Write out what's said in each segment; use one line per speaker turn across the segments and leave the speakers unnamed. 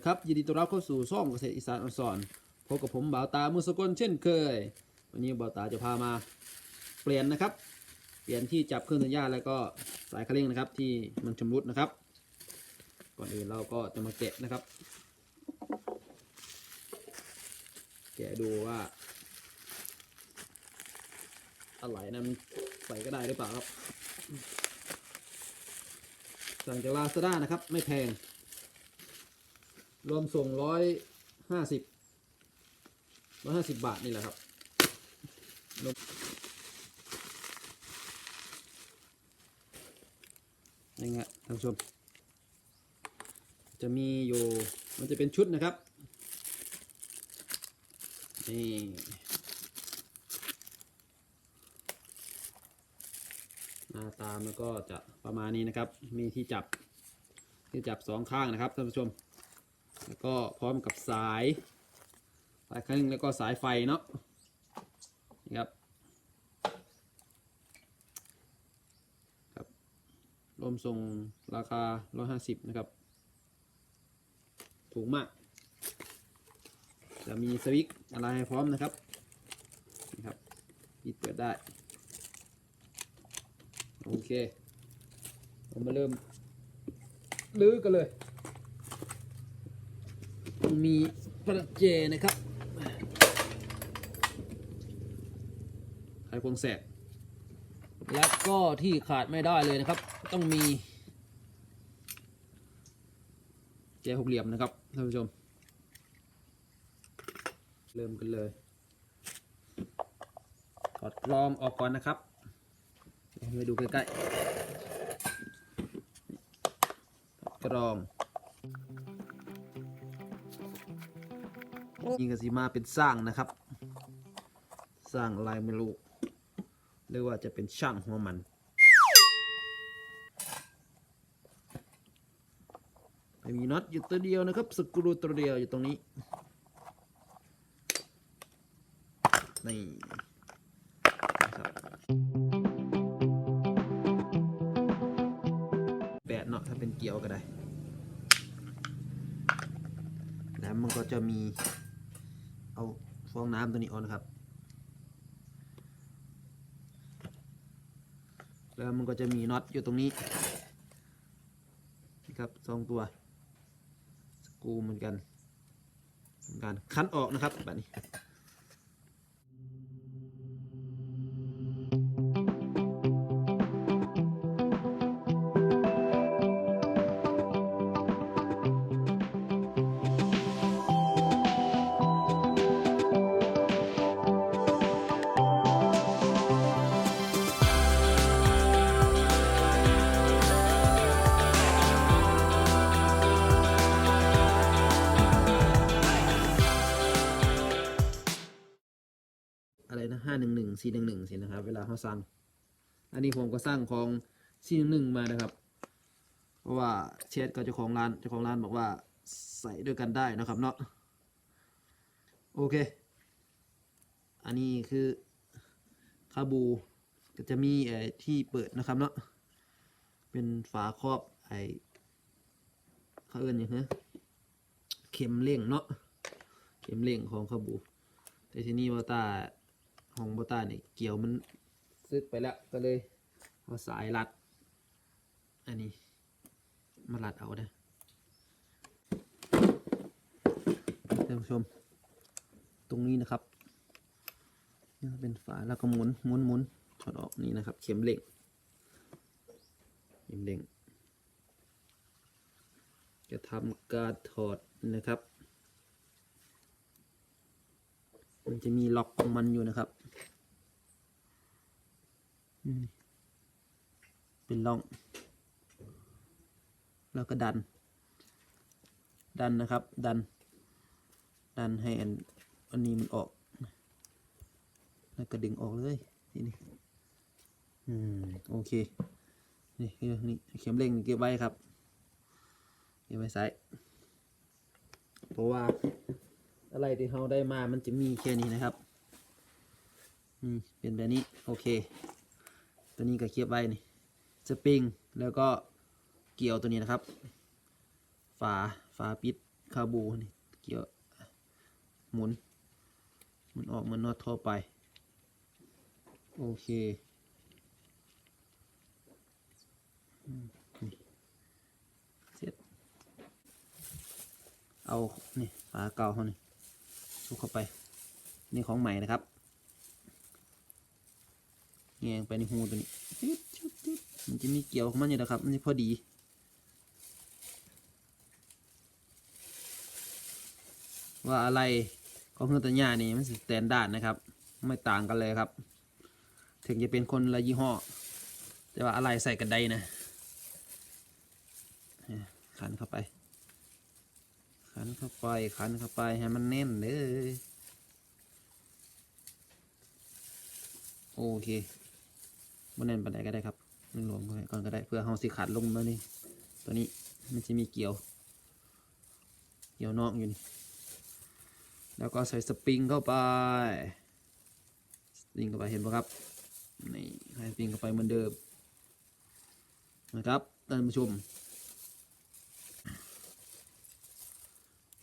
ดีครับยินดีต้อนรับเข้าสู่ช่องเกษตรอีสานออนสอนพบกับผมบ่าวตามือสกลเช่นเคย วันนี้บ่าวตาจะพามาเปลี่ยนนะครับ เปลี่ยนที่จับเครื่องสัญญาแล้วก็สายคันเร่งนะครับ ที่มันชำรุดนะครับ ก่อนอื่นเราก็จะมาแกะนะครับ แกะดูว่าอะไรนะมันใส่ก็ได้หรือเปล่าครับสั่งจากลาซาด้านะครับ ไม่แพง รวมส่งร้อยห้าสิบร้อยห้าสิบบาทนี่แหละครับ นี่ไงท่านผู้ชม จะมีอยู่มันจะเป็นชุดนะครับ นี่หน้าตามันก็จะประมาณนี้นะครับ มีที่จับ ที่จับสองข้างนะครับท่านผู้ชม แล้วก็พร้อมกับสายสายครึ่งแล้วก็สายไฟเนาะนี่ครับครับรวมส่งราคา 150 นะครับ ถูกมาก จะมีสวิตช์อะไรให้พร้อมนะครับนี่ครับปิดเปิดได้ โอเคเรามาเริ่มลื้อกันเลย มีประเจนะครับไขควงแสกแล้วก็ที่ขาดไม่ได้เลยนะครับ ต้องมี แจหกเหลี่ยมนะครับท่านผู้ชม เริ่มกันเลยถอดกรองออกก่อนนะครับเดี๋ยวมาดูใกล้ๆถอดกรอง นี่ก็สีมาเป็นสร้างนะครับ สร้างลายไม่รู้เรียกว่าจะเป็นช่างหัวมันไม่มีน็อตอยู่ตัวเดียวนะครับ สกรูตัวเดียวอยู่ตรงนี้ นี่แปดเนาะถ้าเป็นเกียวก็ได้ แล้วมันก็จะมี ฟองน้ำตัวนี้ออกนะครับ แล้วมันก็จะมีน็อตอยู่ตรงนี้นะครับสองตัวสกรูเหมือนกันเหมือนกันคั้นออกนะครับแบบนี้ สี่หนึ่งหนึ่งสินะครับ เวลาเขาสั่งอันนี้ผมก็สั่งของสี่หนึ่งหนึ่งมานะครับ เพราะว่าเชดกับเจ้าของร้านเจ้าของร้านบอกว่าใส่ด้วยกันได้นะครับเนาะโอเค อันนี้คือคาบูก็จะมีไอ้ที่เปิดนะครับเนาะเป็นฝาครอบไอ้เขาเอิ้นอย่างเงี้ยเข็มเล่งเนาะเข็มเล่งของคาบูแต่ที่นี้บอตา ของบอตาเนี่ยเกี่ยวมันซึกไปแล้วก็เลยเอาสายรัด อันนี้มารัดเอานะท่านผู้ชม ตรงนี้นะครับนี่เป็นฝาแล้วก็หมุนหมุนหมุนถอดออกนี่นะครับ เข็มเหล็กเข็มเหล็กจะทำการถอดนะครับ มันจะมีล็อกของมันอยู่นะครับอืม เป็นล่อง แล้วก็ดัน ดันนะครับ ดัน ดันให้อันอันนี้มันออก แล้วก็ดึงออกเลยทีนี้อืมโอเค นี่คือนี่เข็มเร่งเก็บไว้ครับ เก็บไว้ใส่เพราะว่าอะไรที่เราได้มามันจะมีแค่นี้นะครับอืมเป็นแบบนี้ โอเค ตัวนี้ก็เคียบไว้นี่ สปริง แล้วก็เกี่ยวตัวนี้นะครับ ฝาฝาปิดคาบูนี่เกี่ยวหมุนหมุนออกเหมือนน็อตทั่วไป โอเคเสร็จเอา นี่ฝาเก่าเขานี่ซุกเข้าไป นี่ของใหม่นะครับ แงงไปในหูตัวนี้มันจะมีเกี่ยวของมันอยู่นะครับ มันจะพอดี ว่าอะไรของเครื่องตัดหญ้านี่มันสแตนดาร์ดนะครับ ไม่ต่างกันเลยครับ ถึงจะเป็นคนละยี่ห้อ แต่ว่าอะไรใส่กันได้นะขันเข้าไป ขันเข้าไป ขันเข้าไปให้มันแน่นเลยโอเค มันแน่นปานใดก็ได้ครับรวมก่อนก็ได้เพื่อเฮาสิขัดลงมานี่ตัวนี้มันจะมีเกี่ยว เกี่ยวนอกอยู่นี่แล้วก็ใส่สปริงเข้าไปสปริงเข้าไปเห็นปะครับนี่ใส่สปริงเข้าไปเหมือนเดิมนะครับท่านผู้ชม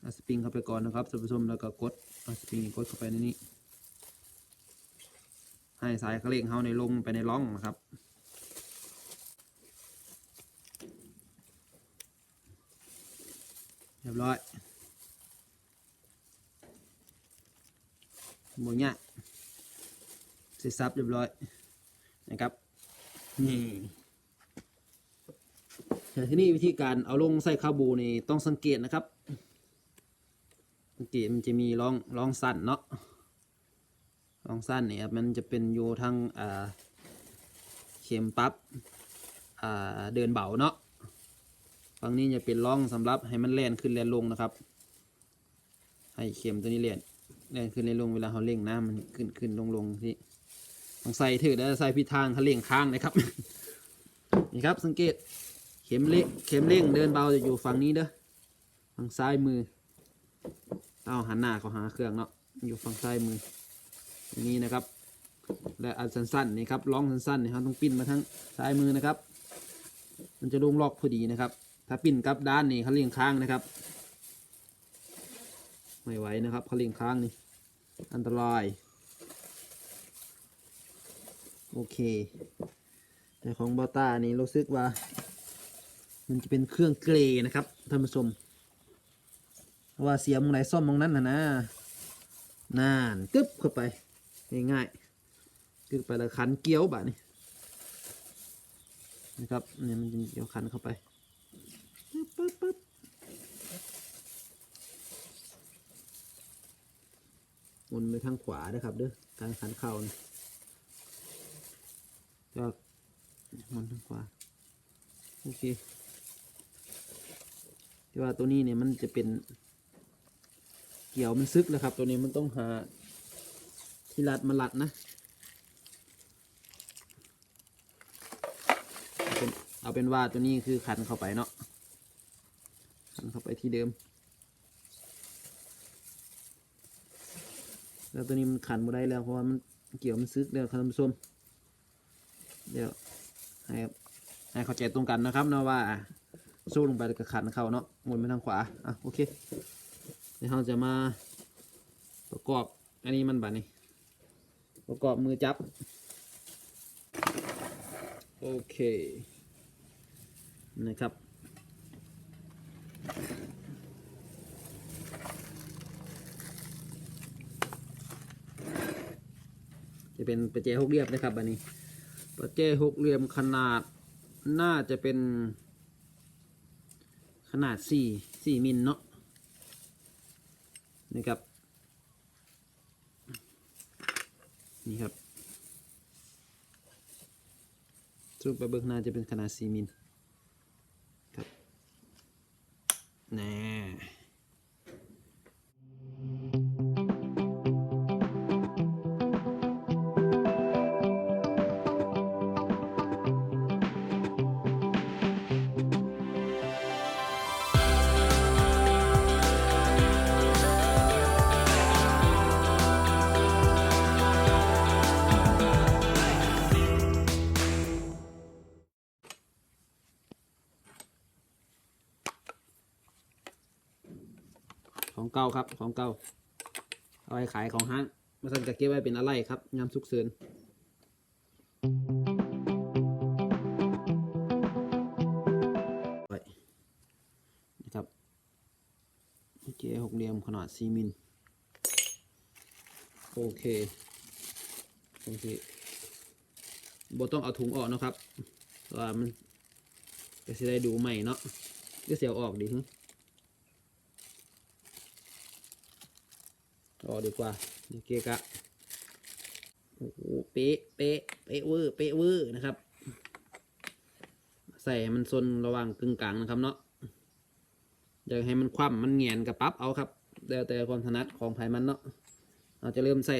เอาสปริงเข้าไปก่อนนะครับท่านผู้ชมแล้วก็กดสปริงกดเข้าไปในนี้ ให้สายเขาเร่งเขาในลงไปในร่องนะครับเรียบร้อยหมดเนี่ยเสร็จซับเรียบร้อยนะครับนี่แต่ที่นี่วิธีการเอาลงใส่คาบูนี่ต้องสังเกตนะครับสังเกตมันจะมีร่องร่องสั้นเนาะ ร่องสั้นเนี่ยมันจะเป็นอยู่ทางเข็มปั๊บเดินเบาเนาะฝั่งนี้จะเป็นร่องสำหรับให้มันแล่นขึ้นแล่นลงนะครับ ให้เข็มตัวนี้แล่นแล่นขึ้นแล่นลงเวลาเขาเร่งน้ำมันขึ้นขึ้นลงลงที่ต้องใส่ถือแล้วใส่พิทางเขาเร่งค้างนะครับนี่ครับสังเกตเข็มเร่งเข็มเร่งเดินเบาจะอยู่ฝั่งนี้เด้อฝั่งซ้ายมือเอาหันหน้าเขาหาเครื่องเนาะอยู่ฝั่งซ้ายมือ อย่างนี้นะครับ และอันสั้นๆนี่ครับร่องสั้นๆนี่ครับต้องปิ้นมาทั้งซ้ายมือนะครับ มันจะลงล็อกพอดีนะครับ ถ้าปิ้นกับด้านนี่เขาเลี่ยงค้างนะครับ ไม่ไหวนะครับเขาเลี่ยงค้างนี่อันตรายโอเค แต่ของบอต้านี่รู้สึกว่า มันจะเป็นเครื่องเกรนะครับท่านผู้ชมว่าเสียมองไหนซ่อมมองนั้นนะนะนานกึบเข้าไป ง่ายๆกึบไปแล้วขันเกี้ยวบะนี่นะครับเนี่ยมันจะเกี่ยวคันเข้าไปปึ๊บปึ๊บปึ๊บหมุนไปทางขวานะครับเด้อการขันเข่านี่ก็มุนทางขวาโอเคที่ว่าตัวนี้เนี่ยมันจะเป็นเกี่ยวมันซึกแล้วครับ ตัวนี้มันต้องหา ที่รัดมารัดนะ เอาเป็นว่าตัวนี้คือขันเข้าไปเนาะ ขันเข้าไปที่เดิม แล้วตัวนี้มันขันบ่ได้แล้วเพราะว่ามันเกี่ยวมันซึกเดี๋ยวท่านผู้มเดี๋ยวให้ให้เข้าใจตรงกันนะครับเนาะว่าสู้ลงไปแล้วก็ขันเข้าเนาะหมุนไปทางขวา อะโอเค เดี๋ยวเราจะมาประกอบอันนี้มันบัดนี้ ประกอบมือจับ โอเค นะครับ จะเป็นประแจหกเหลี่ยมนะครับอันนี้ ประแจหกเหลี่ยมขนาดน่าจะเป็น ขนาดสี่สี่มิลเนาะนะครับ นี่ครับสรุปไปเบิกหน้าจะเป็นขนาด 4 มิลครับแน่ เก่าครับ ของเก่าเอาไว้ขายของห้างมาสั่นจะเก็บไว้เป็นอะไรครับยามสุกเสริญไว้นะครับเจหกเหลี่ยมขนาด4มิลโอเคโอเคบต้องเอาถุงออกนะครับว่ามันก็จะได้ดูใหม่เนาะเดี๋ยวเสียวออกดีฮึ อดีกว่านี่เกะกะโอ้โหเป๊ะเป๊ะเป๊ะเวอร์เป๊ะเวอร์นะครับ ใส่มันซนระหว่างกึ่งกลางนะครับเนาะอยากให้มันคว่ำมันเงียนกับปั๊บเอาครับ แล้วแต่ความถนัดของไผมันเนาะเราจะเริ่มใส่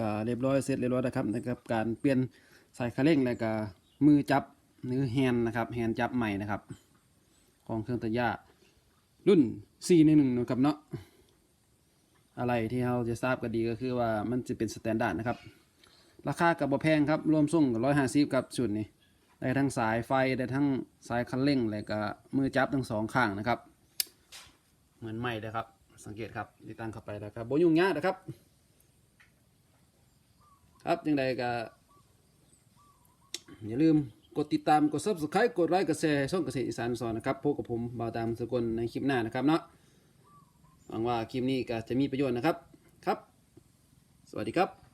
ก็เรียบร้อยเสร็จเรียบร้อยนะครับนะครับการเปลี่ยนสายคันเร่งแล้วก็มือจับหรือแฮน์นะครับแฮนจับใหม่นะครับ ของเครื่องตัดหญ้ารุ่น411นะครับเนาะอะไรที่เราจะทราบกันดีก็คือว่ามันจะเป็นสแตนดาร์ดนะครับ ราคากับบ่แพงครับรวมส่งกับ150กับชุดนี้ได้ทั้งสายไฟได้ทั้งสายคันเร่งแล้วก็มือจับทั้งสองข้างนะครับ เหมือนใหม่เลยครับ สังเกตครับติดตั้งเข้าไปแล้วครับโบยุ่งยากนะครับ ครับยังไงก็อย่าลืมกดติดตามกด subscribe กดไลค์กดแชร์ช่องเกษตรอีสานสอนนะครับพบกับผมบ่าวตามสกลในคลิปหน้านะครับเนาะหวังว่าคลิปนี้ก็จะมีประโยชน์นะครับครับ สวัสดีครับ